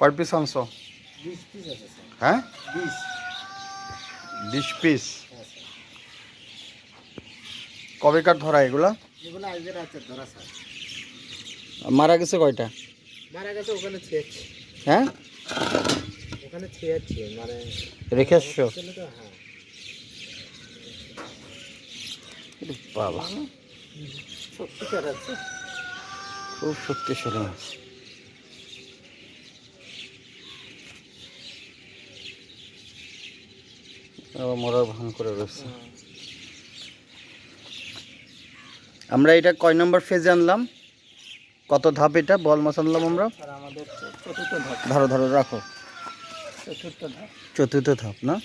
কয় পিস আনছো? আছে হ্যাঁ? বিশ। পিস কবেকার ধরা এগুলা? মারা গেছে কয়টা? মারা গেছে ওখানে হ্যাঁ? ওখানে মানে রেখে হ্যাঁ। বাবা। আছে খুব শক্তিশালী মাছ মরার ভান করে রয়েছে। আমরা এটা কয় নম্বর ফেজে আনলাম? কত ধাপ এটা? বল মাছ আনলাম আমরা। ধরো ধরো রাখো। চতুর্থ ধাপ। না?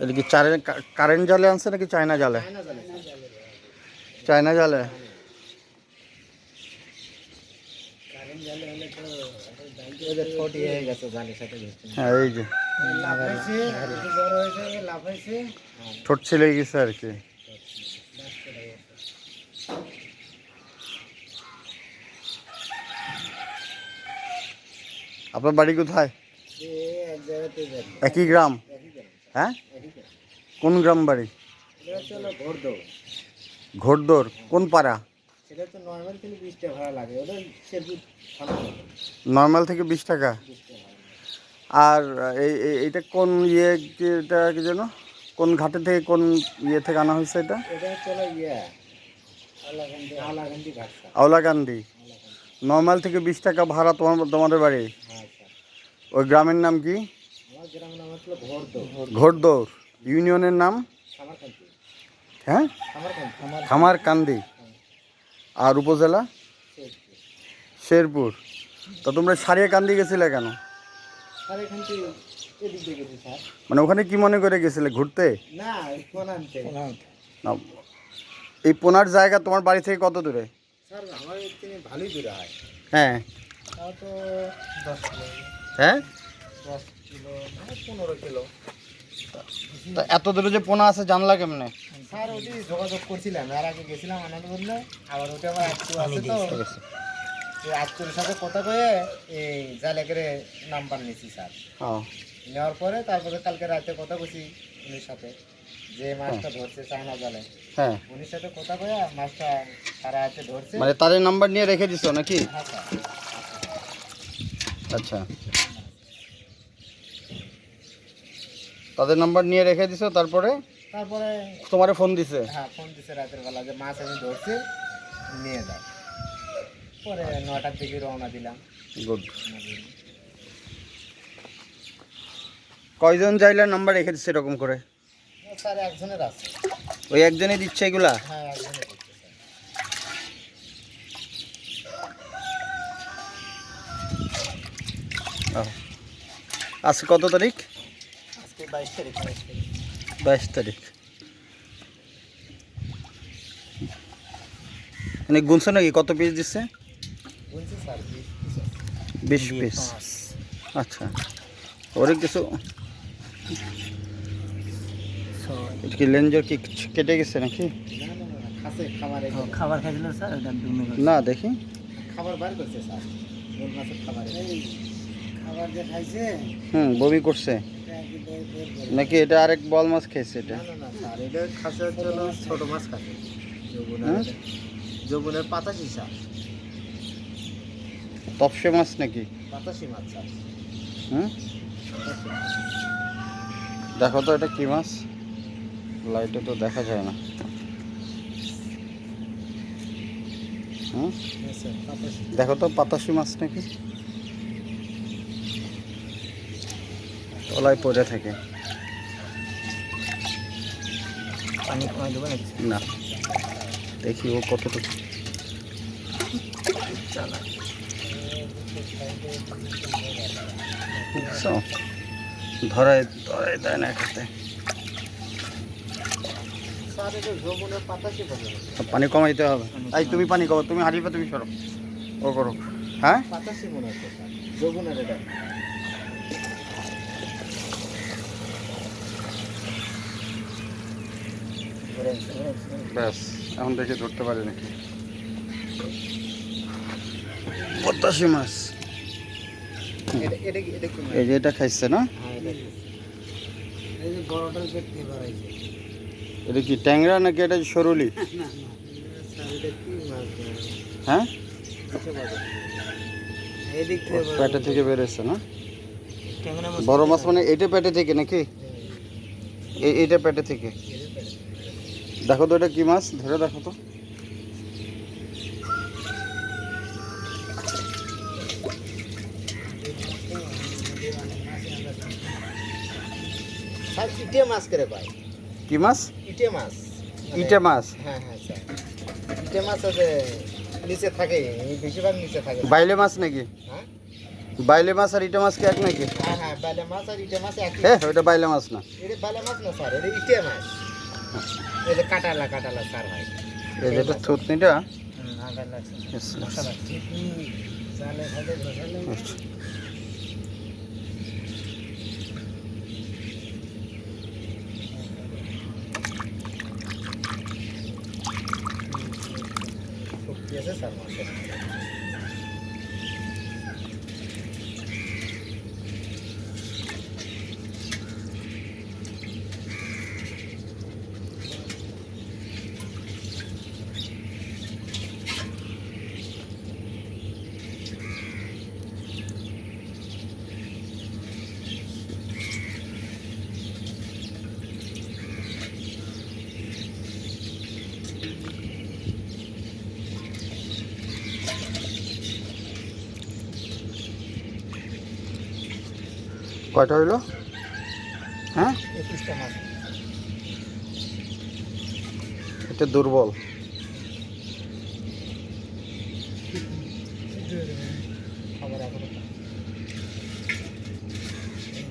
এটা কি কারেন্ট জালে আনছে নাকি চায়না জালে? চায়না জালে। এই যে। ঠোঁট ছিলে গেছে আর কি। আপনার বাড়ি কোথায়? একই গ্রাম? হ্যাঁ? কোন গ্রাম বাড়ি? ঘোড়দোর কোন পাড়া? তো নর্মাল কিন্তু বিশ টাকা ভাড়া লাগে। ওটা শেরপুর থেকে নর্মাল থেকে বিশ টাকা। আর এই এই- এইটা কোন ইয়ে কি- এটা কি যেন? কোন ঘাটে থেকে কোন ইয়ে থেকে আনা হয়েছে এটা? আওলাকান্দি নর্মাল থেকে বিশ টাকা ভাড়া তোমার তোমাদের বাড়ি? হ্যাঁ আচ্ছা। ওই গ্রামের নাম কি? ঘোড়দৌর ইউনিয়নের নাম হ্যাঁ? খামার খামারকান্দি। আর উপজেলা? শেরপুর। তো তোমরা সারিয়া কান্দি গেছিলে কেন? মানে ওখানে কি মনে করে গেছিলে ঘুরতে? না এই পোনার জায়গা তোমার বাড়ি থেকে কত দূরে? হয়। হ্যাঁ। মানে এত দূরে যে পোনা আছে জানলা কেমনে? স্যার ওটি যোগাযোগ করছিলাম এর আগে গেছিলাম আনন্দ বললে আবার ওটা আমার আজকে আছে তো। এই আজকের সাথে কথা কয়ে এই জালে করে নাম্বার নিয়েছি স্যার। হ্যাঁ। নেওয়ার পরে তারপরে কালকে রাতে কথা কইছি উনির সাথে যে মাছটা ধরছে চায়না জালে। হ্যাঁ। উনির সাথে কথা কয়ে মাছটা সারা হাতে ধরছে। মানে তাদের নাম্বার নিয়ে রেখে দিছো নাকি? হ্যাঁ আচ্ছা। তাদের নাম্বার নিয়ে রেখে দিছো তারপরে? তারপরে তোমারে ফোন দিছে? হ্যাঁ ফোন দিছে রাতের বেলা যে মাছ আমি ধরছি নিয়ে যাও পরে নটার দিকে রওনা দিলাম। গুড কয়জন চাইলে নাম্বার রেখে দিচ্ছে এরকম করে? স্যার একজনের আছে। ওই একজনই দিচ্ছে এগুলা? হ্যাঁ একজনের। আজকে কত তারিখ? আজকে বাইশ তারিখ। বাইশ তারিখ। মানে গুনছো নাকি? কত পিস দিচ্ছে? স্যার বিশ পিস পিস আচ্ছা। ওরে কিছু এটা কি লেঞ্জর কি কেটে গেছে নাকি? খাবারে খাবার খাইছিল স্যার না দেখি। খাবার বার করছে স্যার। খাবার। খাবার যে খাইছে। হুম বমি করছে। আর। নাকি এটা আরেক বল মাছ খেয়েছে এটা? স্যার এটা খাসে হচ্ছে হলো ছোট মাছ খাসে। যৌবনের হ্যাঁ? যৌবনের পাতাশি স্যার। তপসে মাছ নাকি? পাতাশি মাছ স্যার। হুম দেখো তো এটা কি মাছ? লাইটে তো দেখা যায় না। হ্যাঁ? দেখো তো পাতাশি মাছ নাকি? তলায় পড়ে থাকে। কমাই না। দেখি ও কতটুকু? ধরায় ধরায় দেয় না খেতে পানি কমাইতে হবে। এই তুমি পানি কমো তুমি হারিয়ে তুমি সরো। ও করো হ্যাঁ পাতাশি মনে হচ্ছে স্যার যৌবনের এটা ব্যাস এখন দেখে ধরতে পারি নাকি? পদ্মাশি মাছ। এটা এটা কি এটা কি মাছ? এই যে এটা খাইছে না? হ্যাঁ, এটা কি? এই যে বড়টার পেট দিয়ে বাড়াইছে এটা কি ট্যাংরা নাকি এটা সরুলি? স্যার এটা কি মাছ হ্যাঁ? বড়- পেটে থেকে বেরোচ্ছে না? ট্যাংরা মাছ বড় মাছ মানে এটা পেটে থেকে নাকি? এই- এইটা পেটে থেকে। দেখো তো এটা কি মাছ? ধরে দেখো তো। স্যার ইটে মাছ করে পায় কি মাছ? ইটে মাছ। ইটে মাছ। হ্যাঁ হ্যাঁ স্যার। ইটে মাছ আছে নিচে থাকে বেশিরভাগ নিচে থাকে। বাইলে মাছ নাকি? হ্যাঁ? বাইলে মাছ আর ইটে মাছ কি এক নাকি? হ্যাঁ হ্যাঁ বালে মাছ আর ইটে মাছ একই। হ্যাঁ ওইটা বাইলে মাছ না। এটা বালে মাছ না স্যার এটা ইটে মাছ। এই কাটালা কাটালা স্যার ভাই এই যেটা থুতনিটা? Yes, মশা কয়টা হইল? হ্যাঁ? একুশটা মাছ এটা দুর্বল।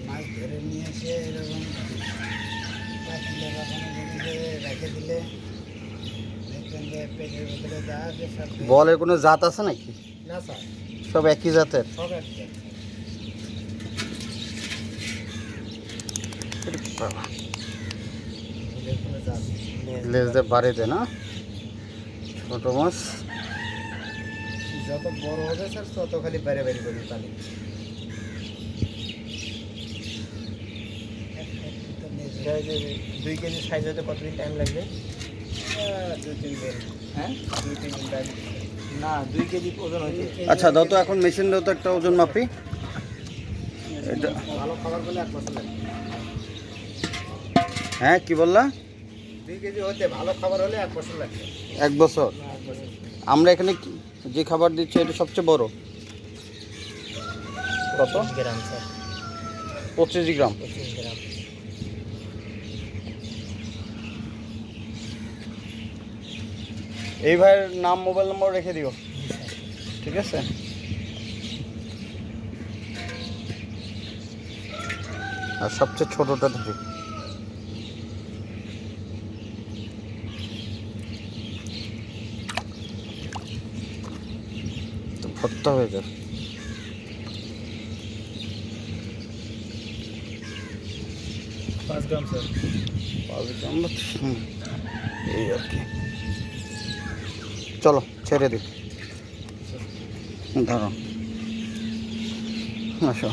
মাছ ধরে নিয়ে এসে এরকম রেখে দিলে বলের কোনো জাত আছে নাকি? না স্যার। সব একই জাতের? সব একটা লেজ দিয়ে বাড়িতে না। ছোট মাছ। যত বড় হবে স্যার তত খালি বাইরে বাইরে করি পানি দুই কেজি সাইজ হতে কতদিন টাইম লাগবে? দুই তিন দিন। হ্যাঁ? দুই তিন দিন টাইম না দুই কেজি ওজন হয়েছে। আচ্ছা দাও তো এখন মেশিন দাও তো একটা ওজন মাপি। এটা ভালো খাবার বলে এক বছর লাগবে। হ্যাঁ কি বললা? এক বছর এক বছর? আমরা এখানে যে খাবার দিচ্ছি এটা সবচেয়ে বড়? কত? Gram sir. পঁচিশ গ্রাম। গ্রাম। এই ভাইয়ের নাম মোবাইল নম্বর রেখে দিও। ঠিক আছে? আর সবচেয়ে ছোটটা থেকে ভর্তা হয়ে যাবে পাঁচ গ্রাম স্যার পাঁচ গ্রাম এই আর কি। চলো ছেড়ে দিই। ধরো আসো।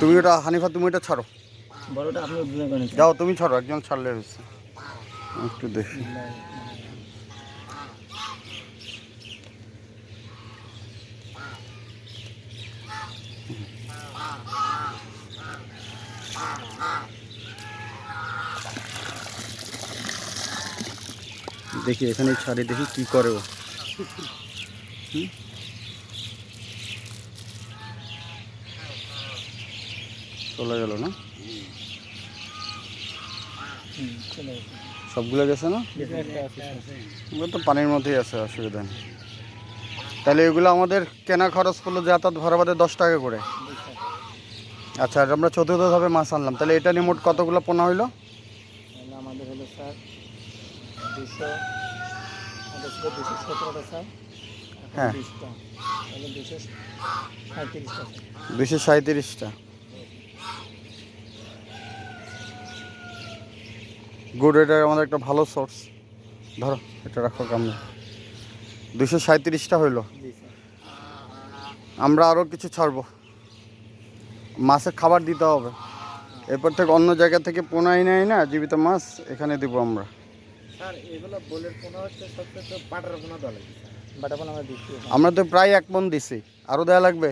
তুমি ওটা হানিফা তুমি ওটা ছাড়ো। বড়টা আপনি যাও তুমি ছাড়ো একজন ছাড়লে হয়েছে। একটু দেখি। দেখি এখানে ছাড়ি দেখি কি করে ও। চলে গেল না? সবগুলো গেছে না? ওগুলো তো পানির মধ্যেই আছে অসুবিধা নেই। তাহলে এগুলো আমাদের কেনা খরচ পড়ল যাতায়াত ভাড়া বাদে দশ টাকা করে। আচ্ছা আর আমরা চতুর্থ ধাপে মাছ আনলাম। তাহলে এটা নিয়ে মোট কতগুলো পোনা হইল? আমাদের হলো স্যার দুশো দুশো সতেরোটা স্যার। হ্যাঁ। দুশো সাঁত্রিশটা স্যার দুশো সাঁত্রিশটা গুড এটা আমাদের একটা ভালো সোর্স ধরো এটা রাখো কামড়ে দুশো সাঁত্রিশটা হইল। আমরা আরও কিছু ছাড়বো। মাছের খাবার দিতে হবে। এরপর থেকে অন্য জায়গা থেকে পোনাই নেয় না জীবিত মাছ এখানে দিব আমরা। পোনা পোনা আমরা। আমরা তো প্রায় এক মন দিছি। আরও দেওয়া লাগবে?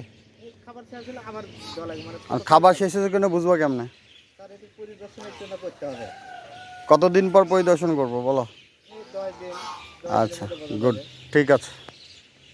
খাবার শেষ হলে আবার দেওয়া লাগে মানে আর খাবার শেষ হয়েছে কিনা বুঝব কেমনে? কতদিন পর পরিদর্শন করব বলো? আচ্ছা গুড ঠিক আছে।